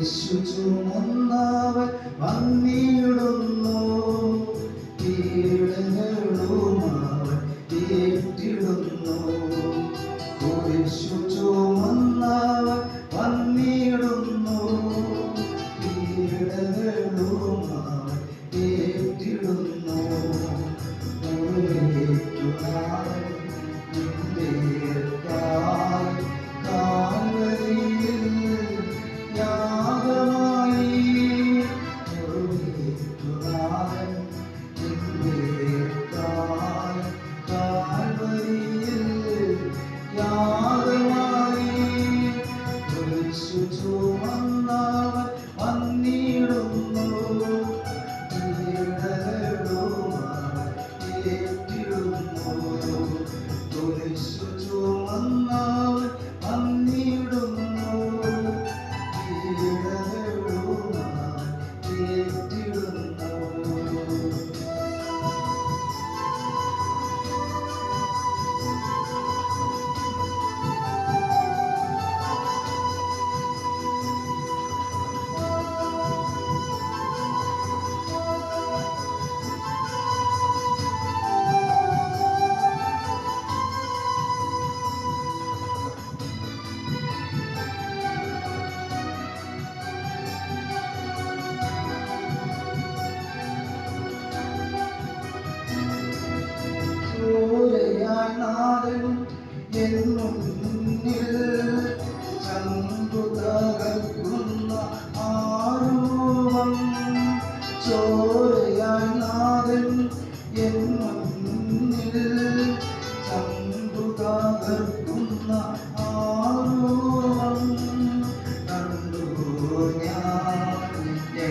യേശു ചുമന്നവൻ വന്നിടുന്നു. പീഡകളുമാവൻ ഏറ്റിടുന്നു. യേശു ചുമ do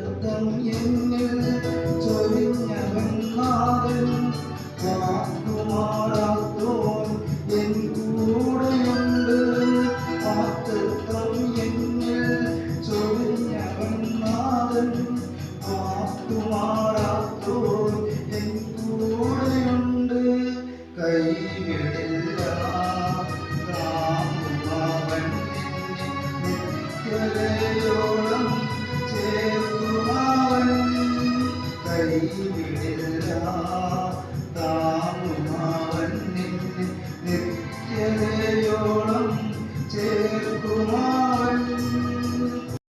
രക്തം എന്നിൽ ചൊരിഞ്ഞവൻ നാഥൻ മാറാത്തോൻ എൻ കൂടെയുണ്ട്. ആത്മം എന്നിൽ ചൊരിഞ്ഞവൻ നാഥൻ മാറാത്തോൻ എൻ കൂടെയുണ്ട്. കൈവിടില്ല രാമൻ നിത്യതയോ